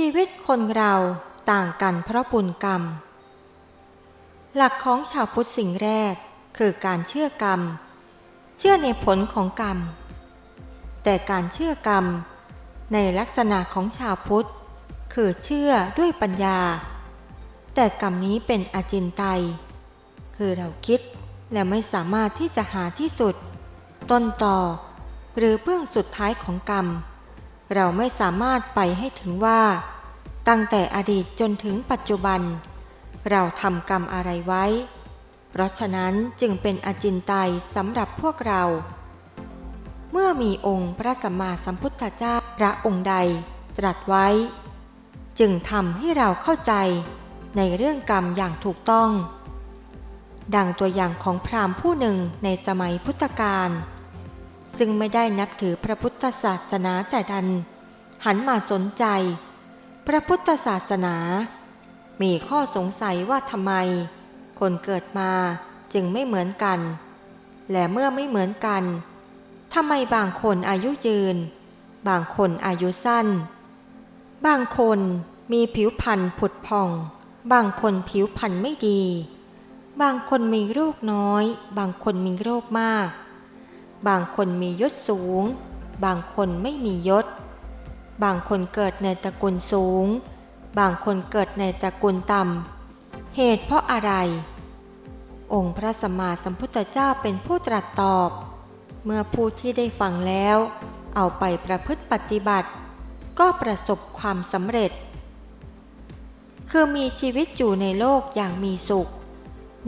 ชีวิตคนเราต่างกันเพราะบุญกรรม หลักของชาวพุทธสิ่งแรกคือการเชื่อกรรม เชื่อในผลของกรรม แต่การเชื่อกรรม ในลักษณะของชาวพุทธ คือเชื่อด้วยปัญญา แต่กรรมนี้เป็นอจินไตย คือเราคิดและไม่สามารถที่จะหาที่สุด ต้นต่อ หรือเบื้องสุดท้ายของกรรม เราไม่สามารถไปให้ถึงว่า ตั้งแต่อดีตจนถึงปัจจุบัน เราทำกรรมอะไรไว้ เพราะฉะนั้นจึงเป็นอจินไตยสำหรับพวกเรา เมื่อมีองค์พระสัมมาสัมพุทธเจ้าพระองค์ใดตรัสไว้ จึงทำให้เราเข้าใจในเรื่องกรรมอย่างถูกต้อง ดังตัวอย่างของพราหมณ์ผู้หนึ่งในสมัยพุทธกาล ซึ่งไม่ได้นับถือพระพุทธศาสนาแต่ดัน หันมาสนใจ พระพุทธศาสนา มีข้อสงสัยว่าทำไม คนเกิดมาจึงไม่เหมือนกัน และเมื่อไม่เหมือนกันทำไมบางคนอายุยืน บางคนอายุสั้น บางคนมีผิวพรรณผุดพอง บางคนผิวพรรณไม่ดี บางคนมีโรคน้อย บางคนมีโรคมาก บางคนมียศสูง บางคนไม่มียศ บางคนเกิดในตระกูลสูง บางคนเกิดในตระกูลต่ำ เหตุเพราะอะไร องค์พระสัมมาสัมพุทธเจ้าเป็นผู้ตรัสตอบ เมื่อผู้ที่ได้ฟังแล้ว เอาไปประพฤติปฏิบัติ ก็ประสบความสำเร็จ คือมีชีวิตอยู่ในโลกอย่างมีสุข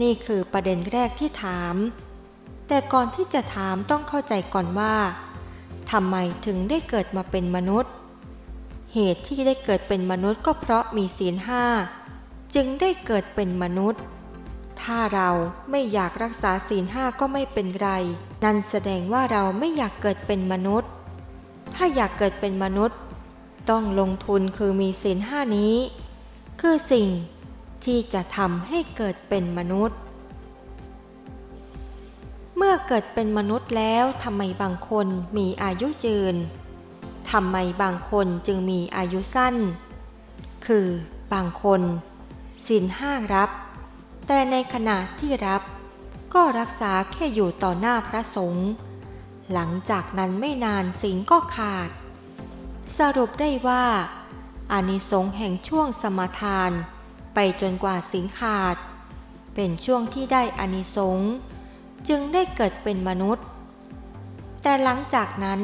นี่คือประเด็นแรกที่ถาม แต่ก่อนที่จะถามต้องเข้าใจก่อนว่าทำไมถึงได้เกิดมาเป็นมนุษย์ เหตุที่ได้เกิดเป็นมนุษย์ก็เพราะมีศีลห้าจึงได้เกิดเป็นมนุษย์ ถ้าเราไม่อยากรักษาศีลห้าก็ไม่เป็นไร นั่นแสดงว่าเราไม่อยากเกิดเป็นมนุษย์ ถ้าอยากเกิดเป็นมนุษย์ ต้องลงทุนคือมีศีลห้านี้ คือสิ่งที่จะทำให้เกิดเป็นมนุษย์ เมื่อเกิดเป็นมนุษย์แล้วทำไมบางคนมีอายุยืนทำไมบางคนจึงมีอายุสั้น คือบางคนศีลห้ารับ แต่ในขณะที่รับ ก็รักษาแค่อยู่ต่อหน้าพระสงฆ์หลังจากนั้นไม่นานศีลก็ขาด สรุปได้ว่าอานิสงส์แห่งช่วงสมทาน ไปจนกว่าศีลขาด เป็นช่วงที่ได้อานิสงส์ จึงได้เกิดเป็นมนุษย์ แต่หลังจากนั้น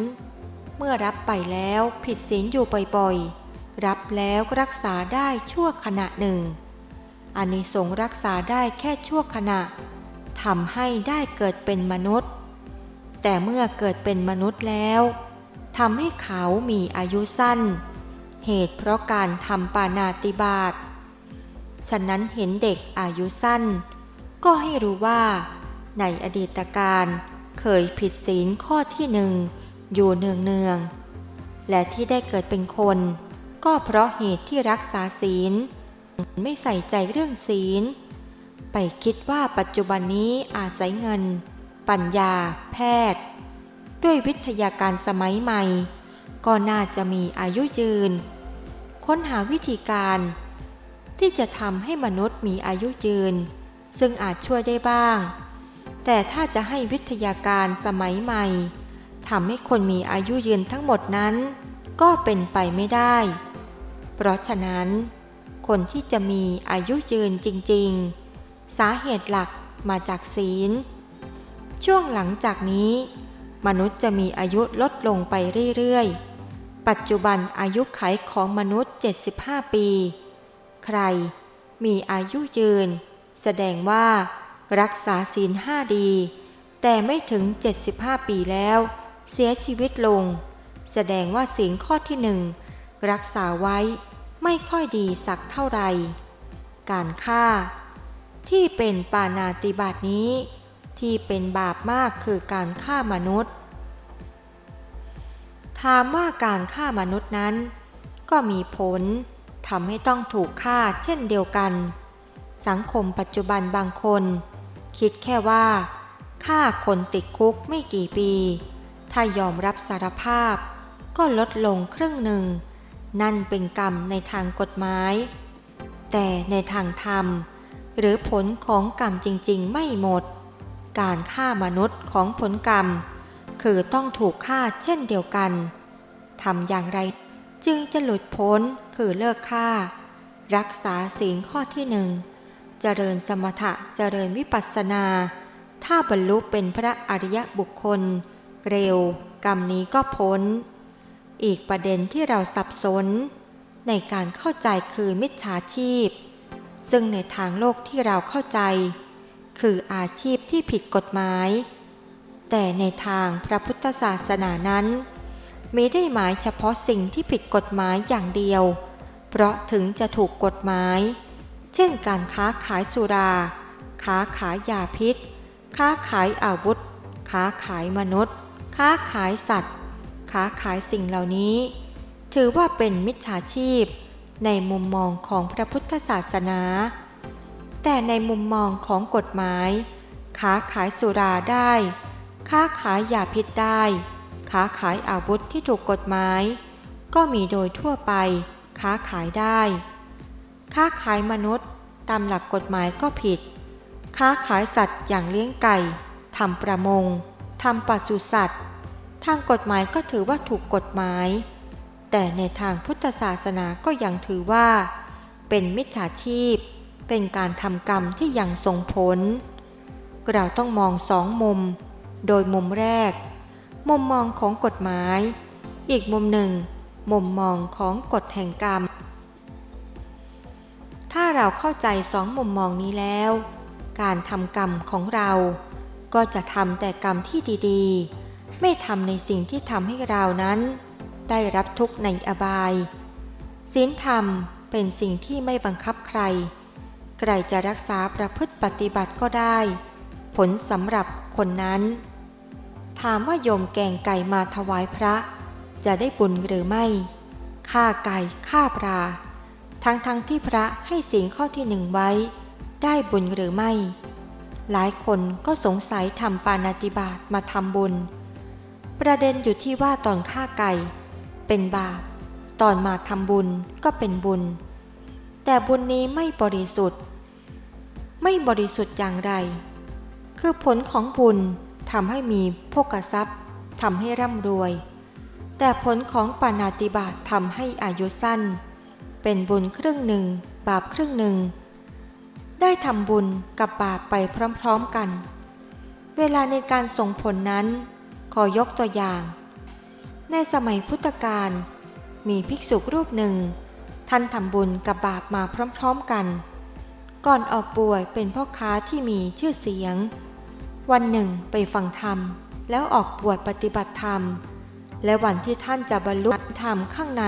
เมื่อรับไปแล้วผิดศีลอยู่บ่อยๆ รับแล้วก็รักษาได้ชั่วขณะหนึ่งอานิสงส์รักษาได้แค่ชั่วขณะทำให้ได้เกิดเป็นมนุษย์ แต่เมื่อเกิดเป็นมนุษย์แล้วทำให้เขามีอายุสั้น เหตุเพราะการทำปานาติบาตฉะนั้นเห็นเด็กอายุสั้น ก็ให้รู้ว่า ในอดีตการเคยผิดศีลข้อที่หนึ่งอยู่เนืองเนือง และที่ได้เกิดเป็นคน ก็เพราะเหตุที่รักษาศีล ไม่ใส่ใจเรื่องศีล ไปคิดว่าปัจจุบันนี้อาศัยเงิน ปัญญา แพทย์ ด้วยวิทยาการสมัยใหม่ ก็น่าจะมีอายุยืน ค้นหาวิธีการ ที่จะทำให้มนุษย์มีอายุยืน ซึ่งอาจช่วยได้บ้าง แต่ถ้าจะให้วิทยาการสมัยใหม่ทำให้คนมีอายุยืนทั้งหมดนั้น ก็เป็นไปไม่ได้ เพราะฉะนั้น คนที่จะมีอายุยืนจริง ๆ สาเหตุหลักมาจากศีล ช่วงหลังจากนี้ มนุษย์จะมีอายุลดลงไปเรื่อยๆ ปัจจุบันอายุไขของมนุษย์ 75 ปี ใครมีอายุยืน แสดงว่า รักษาศีลห้าดี แต่ไม่ถึง 75 ปีแล้ว เสียชีวิตลง แสดงว่าศีลข้อที่หนึ่งรักษาไว้ไม่ค่อยดีสักเท่าไหร่การฆ่า ที่เป็นปานาติบาตนี้ ที่เป็นบาปมากคือการฆ่ามนุษย์ ถามว่าการฆ่ามนุษย์นั้น ก็มีผลทำให้ต้องถูกฆ่าเช่นเดียวกัน สังคมปัจจุบันบางคน คิดแค่ว่าฆ่าคนติดคุกไม่กี่ปี ถ้ายอมรับสารภาพ ก็ลดลงครึ่งหนึ่ง นั่นเป็นกรรมในทางกฎหมาย แต่ในทางธรรม หรือผลของกรรมจริงๆ ไม่หมด การฆ่ามนุษย์ของผลกรรม คือต้องถูกฆ่าเช่นเดียวกันทำอย่างไรจึงจะหลุดพ้นคือเลิกฆ่า รักษาศีลข้อที่หนึ่ง เจริญสมถะเจริญวิปัสสนา ถ้าบรรลุเป็นพระอริยบุคคล เร็ว กรรมนี้ก็พ้น อีกประเด็นที่เราสับสน ในการเข้าใจคือมิจฉาชีพ ซึ่งในทางโลกที่เราเข้าใจ คืออาชีพที่ผิดกฎหมาย แต่ในทางพระพุทธศาสนานั้นมีได้หมายเฉพาะสิ่งที่ผิดกฎหมายอย่างเดียว เพราะถึงจะถูกกฎหมาย เช่นการค้าขายสุรา ค้าขายยาพิษ ค้าขายอาวุธ ค้าขายมนุษย์ ค้าขายสัตว์ ค้าขายสิ่งเหล่านี้ ถือว่าเป็นมิจฉาชีพ ในมุมมองของพระพุทธศาสนา แต่ในมุมมองของกฎหมาย ค้าขายสุราได้ ค้าขายยาพิษได้ ค้าขายอาวุธที่ถูกกฎหมาย ก็มีโดยทั่วไป ค้าขายได้ ค้าขายมนุษย์ตามหลักกฎหมายก็ผิด ค้าขายสัตว์อย่างเลี้ยงไก่ทำประมงทำปศุสัตว์ ทางกฎหมายก็ถือว่าถูกกฎหมาย แต่ในทางพุทธศาสนาก็ยังถือว่า เป็นมิจฉาชีพ เป็นการทำกรรมที่ยังส่งผล เราต้องมองสองมุม โดยมุมแรก มุมมองของกฎหมาย อีกมุมหนึ่ง มุมมองของกฎแห่งกรรม เราเข้าใจสองมุมมองนี้แล้ว การทำกรรมของเรา ก็จะทำแต่กรรมที่ดีๆ ไม่ทำในสิ่งที่ทำให้เรานั้น ได้รับทุกข์ในอบายศีลธรรมเป็นสิ่งที่ไม่บังคับใคร ใครจะรักษาประพฤติปฏิบัติก็ได้ ผลสำหรับคนนั้น ถามว่าโยมแกงไก่มาถวายพระ จะได้บุญหรือไม่ฆ่าไก่ฆ่าปลา ทั้งทั้งที่พระให้สิ่งข้อที่หนึ่งไว้ ได้บุญหรือไม่ หลายคนก็สงสัยทำปานาติบาตมาทำบุญ ประเด็นอยู่ที่ว่าตอนฆ่าไก่ เป็นบาป ตอนมาทำบุญก็เป็นบุญ แต่บุญนี้ไม่บริสุทธิ์ ไม่บริสุทธิ์อย่างไร คือผลของบุญทำให้มีโภกทรัพย์ทำให้ร่ำรวย แต่ผลของปานาติบาตทำให้อายุสั้น เป็นบุญครึ่งหนึ่ง บาปครึ่งหนึ่ง ได้ทำบุญกับบาปไปพร้อมๆกัน เวลาในการส่งผลนั้น ขอยกตัวอย่าง ในสมัยพุทธกาลมีภิกษุรูปหนึ่ง ท่านทำบุญกับบาปมาพร้อมๆกัน ก่อนออกบวชเป็นพ่อค้าที่มีชื่อเสียง วันหนึ่งไปฟังธรรม แล้วออกบวชปฏิบัติธรรมและวันที่ท่านจะบรรลุธรรมข้างใน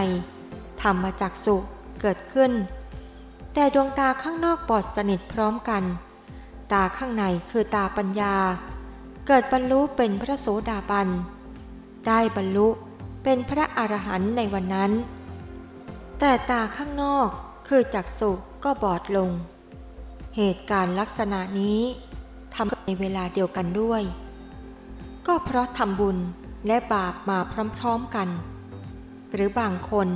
ธรรมมาจากสุ เกิดขึ้น แต่ดวงตาข้างนอกบอดสนิทพร้อมกัน ตาข้างในคือตาปัญญา เกิดบรรลุเป็นพระโสดาบัน ได้บรรลุเป็นพระอรหันต์ในวันนั้น แต่ตาข้างนอกคือจักสุก็บอดลง เหตุการณ์ลักษณะนี้ทำในเวลาเดียวกันด้วย ก็เพราะทำบุญและบาปมาพร้อมๆกัน หรือบางคน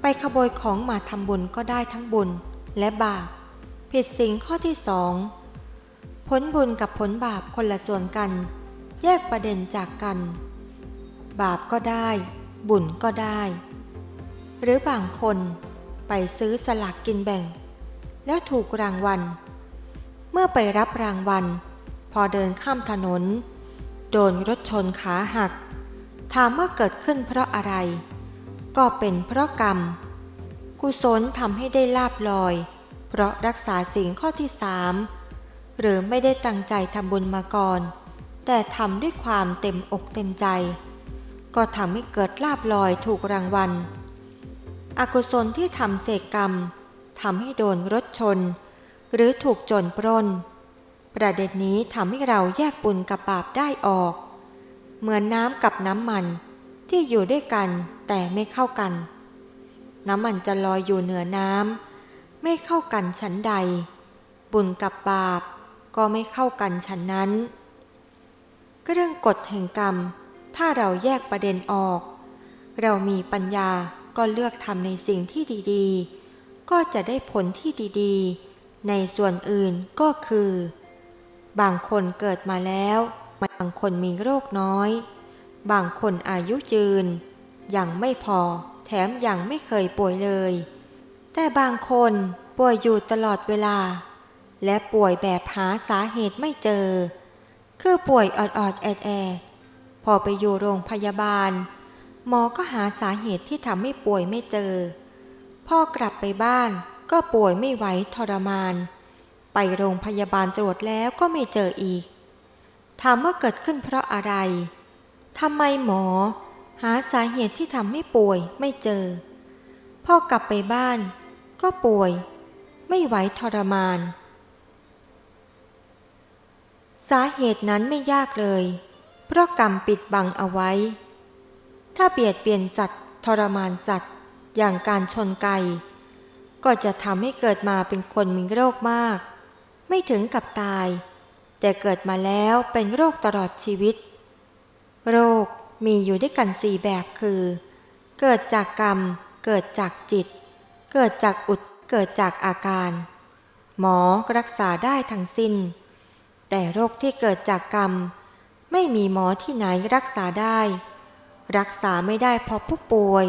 ไปขโมยของมาทำบุญก็ได้ทั้งบุญและบาป ผิดสิ่งข้อที่สองผลบุญกับผลบาปคนละส่วนกัน แยกประเด็นจากกัน บาปก็ได้ บุญก็ได้ หรือบางคนไปซื้อสลากกินแบ่ง แล้วถูกรางวัล เมื่อไปรับรางวัล พอเดินข้ามถนน โดนรถชนขาหัก ถามว่าเกิดขึ้นเพราะอะไร ก็เป็นเพราะกรรม กุศลทำให้ได้ลาบลอย เพราะรักษาสิ่งข้อที่สามหรือไม่ได้ตั้งใจทำบุญมาก่อน แต่ทำด้วยความเต็มอกเต็มใจ ก็ทำให้เกิดลาบลอยถูกรางวัล อกุศลที่ทำเสกกรรมทำให้โดนรถชน หรือถูกโจรปล้น ประเด็นนี้ทำให้เราแยกบุญกับบาปได้ออก เหมือนน้ำกับน้ำมันที่อยู่ด้วยกัน แต่ไม่เข้ากัน น้ำมันจะลอยอยู่เหนือน้ำไม่เข้ากันชั้นใด บุญกับบาปก็ไม่เข้ากันชั้นนั้น เรื่องกฎแห่งกรรม ถ้าเราแยกประเด็นออก เรามีปัญญาก็เลือกทำในสิ่งที่ดีๆ ก็จะได้ผลที่ดีๆ ในส่วนอื่นก็คือ บางคนเกิดมาแล้ว บางคนมีโรคน้อย บางคนอายุยืน ยังไม่พอ แถมยังไม่เคยป่วยเลย แต่บางคนป่วยอยู่ตลอดเวลา และป่วยแบบหาสาเหตุไม่เจอ คือป่วยออดๆแอดแอดๆพอไปอยู่โรงพยาบาล หมอก็หาสาเหตุที่ทำให้ป่วยไม่เจอ พ่อกลับไปบ้านก็ป่วยไม่ไหวทรมาน ไปโรงพยาบาลตรวจแล้วก็ไม่เจออีก ถามว่าเกิดขึ้นเพราะอะไรทำไมหมอ หาสาเหตุที่ทำให้ป่วยไม่เจอ พ่อกลับไปบ้าน ก็ป่วย ไม่ไหวทรมาน สาเหตุนั้นไม่ยากเลย เพราะกรรมปิดบังเอาไว้ ถ้าเบียดเบียนสัตว์ ทรมานสัตว์ อย่างการชนไก่ก็จะทำให้เกิดมาเป็นคนมีโรคมาก ไม่ถึงกับตาย แต่เกิดมาแล้วเป็นโรคตลอดชีวิต โรค มีอยู่ด้วยกันสี่แบบคือ เกิดจากกรรม เกิดจากจิต เกิดจากอุด เกิดจากอาการ หมอรักษาได้ทั้งสิ้น แต่โรคที่เกิดจากกรรม ไม่มีหมอที่ไหนรักษาได้ รักษาไม่ได้เพราะผู้ป่วย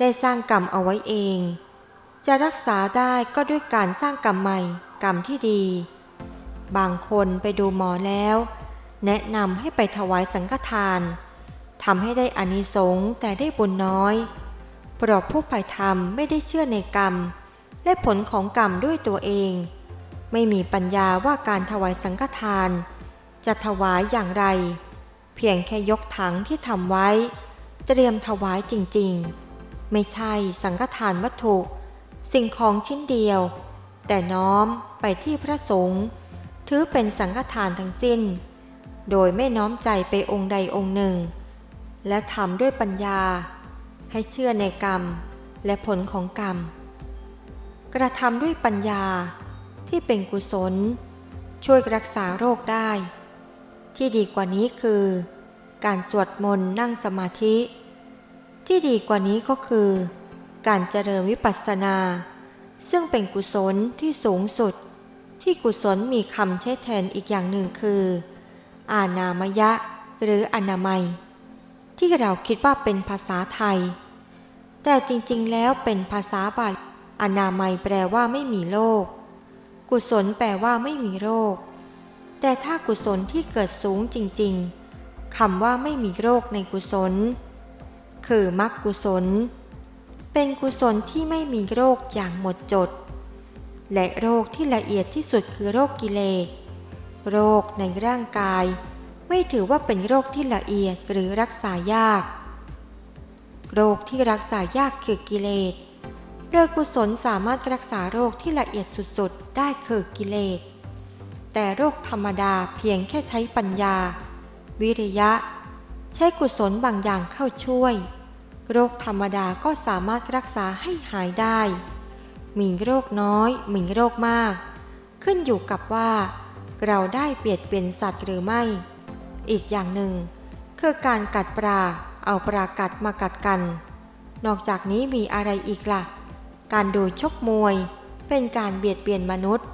ได้สร้างกรรมเอาไว้เอง จะรักษาได้ก็ด้วยการสร้างกรรมใหม่ กรรมที่ดี บางคนไปดูหมอแล้ว แนะนำให้ไปถวายสังฆทาน ทำให้ได้อานิสงส์แต่ได้บุญน้อย เพราะผู้ไปทำไม่ได้เชื่อในกรรม และผลของกรรมด้วยตัวเอง ไม่มีปัญญาว่าการถวายสังฆทาน จะถวายอย่างไร เพียงแค่ยกถังที่ทำไว้ เตรียมถวายจริงๆ ไม่ใช่สังฆทานวัตถุ สิ่งของชิ้นเดียว แต่น้อมไปที่พระสงฆ์ถือเป็นสังฆทานทั้งสิ้น โดยไม่น้อมใจไปองค์ใดองค์หนึ่ง และทำด้วยปัญญา ให้เชื่อในกรรมและผลของกรรม กระทำด้วยปัญญาที่เป็นกุศล ช่วยรักษาโรคได้ ที่ดีกว่านี้คือ การสวดมนต์นั่งสมาธิ ที่ดีกว่านี้ก็คือ การเจริญวิปัสสนา ซึ่งเป็นกุศลที่สูงสุด ที่กุศลมีคำเชษแทนอีกอย่างหนึ่งคือ อานามยะหรืออนามัย ที่เราคิดว่าเป็นภาษาไทย แต่จริงๆ แล้วเป็นภาษาบาลีอนามัยแปลว่าไม่มีโรค กุศลแปลว่าไม่มีโรค แต่ถ้ากุศลที่เกิดสูงจริงๆคำว่าไม่มีโรคในกุศล คือมรรคกุศล เป็นกุศลที่ไม่มีโรคอย่างหมดจด และโรคที่ละเอียดที่สุดคือโรคกิเลส โรคในร่างกาย ไม่ถือว่าเป็นโรคที่ละเอียดหรือรักษายาก โรคที่รักษายากคือกิเลส โดยกุศลสามารถรักษาโรคที่ละเอียดสุดๆ ได้คือกิเลส แต่โรคธรรมดาเพียงแค่ใช้ปัญญา วิริยะ ใช้กุศลบางอย่างเข้าช่วย โรคธรรมดาก็สามารถรักษาให้หายได้ มีโรคน้อย มีโรคมาก ขึ้นอยู่กับว่าเราได้เบียดเบียนสัตว์หรือไม่ อีกอย่างหนึ่งคือการกัดปลาเอาปลากัดมากัดกัน นอกจากนี้มีอะไรอีกล่ะ การดูชกมวยเป็นการเบียดเบียนมนุษย์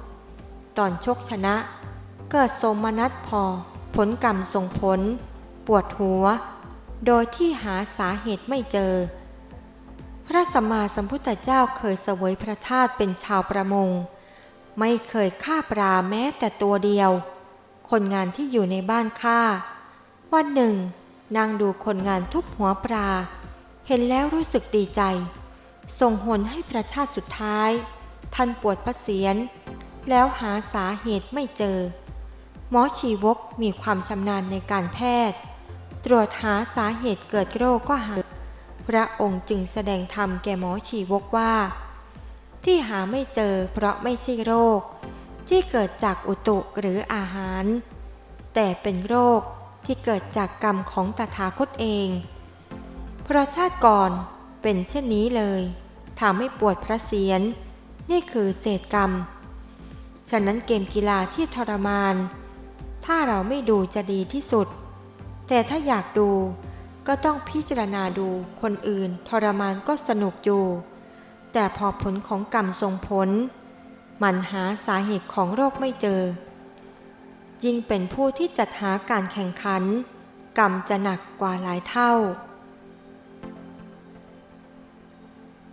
ตอนชกชนะ เกิดสมนัตพอ ผลกรรมส่งผล ปวดหัว โดยที่หาสาเหตุไม่เจอ พระสัมมาสัมพุทธเจ้าเคยเสวยพระชาติเป็นชาวประมง ไม่เคยฆ่าปลาแม้แต่ตัวเดียว คนงานที่อยู่ในบ้านฆ่าวันหนึ่ง นางดูคนงานทุบหัวปลา เห็นแล้วรู้สึกดีใจส่งหนให้พระชาติสุดท้าย ท่านปวดพระเศียรแล้วหาสาเหตุไม่เจอ หมอชีวกมีความชำนาญในการแพทย์ ตรวจหาสาเหตุเกิดโรคก็หา พระองค์จึงแสดงธรรมแก่หมอชีวกว่า ที่หาไม่เจอเพราะไม่ใช่โรค ที่เกิดจากอุตุหรืออาหาร แต่เป็นโรคที่เกิดจากกรรมของตถาคตเอง เพราะชาติก่อนเป็นเช่นนี้เลยทำให้ปวดพระเศียร นี่คือเศษกรรม ฉะนั้นเกมกีฬาที่ทรมาน ถ้าเราไม่ดูจะดีที่สุด แต่ถ้าอยากดูก็ต้องพิจารณาดูคนอื่นทรมานก็สนุกอยู่ แต่พอผลของกรรมส่งผล มันหาสาเหตุของโรคไม่เจอ ยิ่งเป็นผู้ที่จัดหาการแข่งขัน กรรมจะหนักกว่าหลายเท่า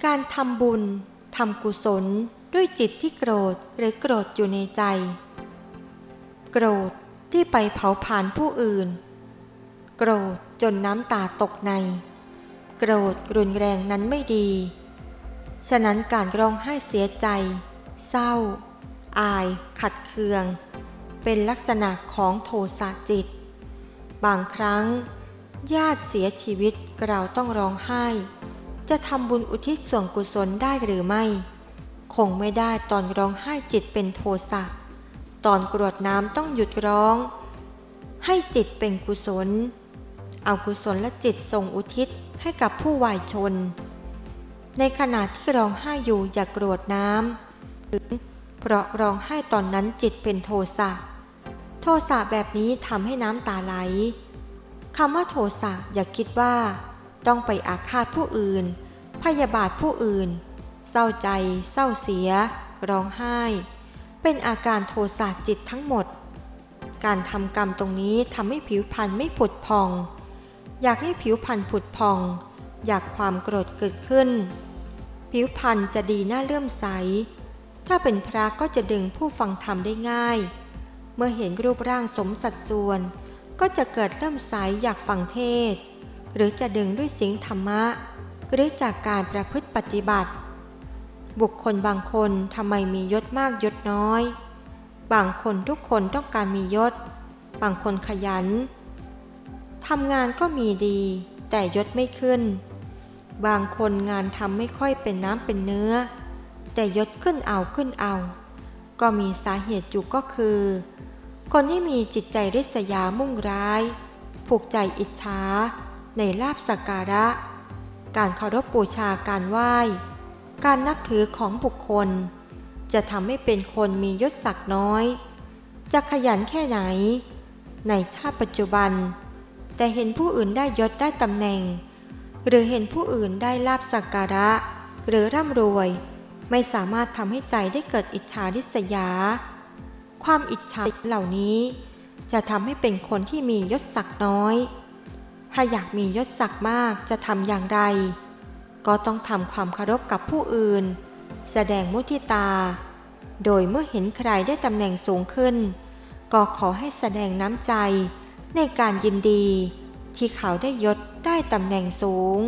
การทำบุญทำกุศลด้วยจิตที่โกรธหรือโกรธอยู่ในใจ โกรธที่ไปเผาผลาญผู้อื่น โกรธจนน้ำตาตกใน โกรธรุนแรงนั้นไม่ดี ฉะนั้นการร้องไห้เสียใจ เศร้า อาย ขัดเคือง เป็นลักษณะของโทสะจิต บางครั้ง ญาติเสียชีวิตเราต้องร้องไห้ จะทำบุญอุทิศส่วนกุศลได้หรือไม่ คงไม่ได้ตอนร้องไห้จิตเป็นโทสะตอนกรวดน้ำต้องหยุดร้อง ให้จิตเป็นกุศล เอากุศลและจิตส่งอุทิศให้กับผู้วายชน ในขณะที่ร้องไห้อยู่อย่ากรวดน้ำ เพราะร้องไห้ตอนนั้นจิตเป็นโทสะ โทสะแบบนี้ทำให้น้ำตาไหลคำว่าโทสะอย่าคิดว่า ต้องไปอาฆาตผู้อื่น พยาบาทผู้อื่น เศร้าใจ เศร้าเสีย ร้องไห้ เป็นอาการโทสะจิตทั้งหมด การทำกรรมตรงนี้ทำให้ผิวพรรณไม่ผุดพอง อยากให้ผิวพรรณผุดพอง อยากความโกรธเกิดขึ้น ผิวพรรณจะดีน่าเลื่อมใส ถ้าเป็นพระก็จะดึงผู้ฟังธรรมได้ง่าย เมื่อเห็นรูปร่างสมสัดส่วน ก็จะเกิดเลื่อมใสอยากฟังเทศ หรือจะดึงด้วยเสียงธรรมะ หรือจากการประพฤติปฏิบัติ บุคคลบางคนทำไมมียศมากยศน้อย บางคนทุกคนต้องการมียศ บางคนขยันทำงานก็มีดี แต่ยศไม่ขึ้น บางคนงานทำไม่ค่อยเป็นน้ำเป็นเนื้อ แต่ยศขึ้นเอาขึ้นเอา ก็มีสาเหตุอยู่ก็คือ คนที่มีจิตใจริษยามุ่งร้าย ผูกใจอิจฉาในลาบสักการะ การเคารพบูชาการไหว้ การนับถือของบุคคล จะทำให้เป็นคนมียศศักดิ์น้อย จะขยันแค่ไหน ในชาติปัจจุบัน แต่เห็นผู้อื่นได้ยศได้ตำแหน่ง หรือเห็นผู้อื่นได้ลาบสักการะ หรือร่ำรวย ไม่สามารถทำให้ใจได้เกิดอิจฉาริษยา ความอิจฉาเหล่านี้ จะทำให้เป็นคนที่มียศศักดิ์น้อย ถ้าอยากมียศศักดิ์มากจะทำอย่างไร ก็ต้องทำความเคารพกับผู้อื่น แสดงมุทิตา โดยเมื่อเห็นใครได้ตำแหน่งสูงขึ้น ก็ขอให้แสดงน้ำใจในการยินดี ที่เขาได้ยศได้ตำแหน่งสูง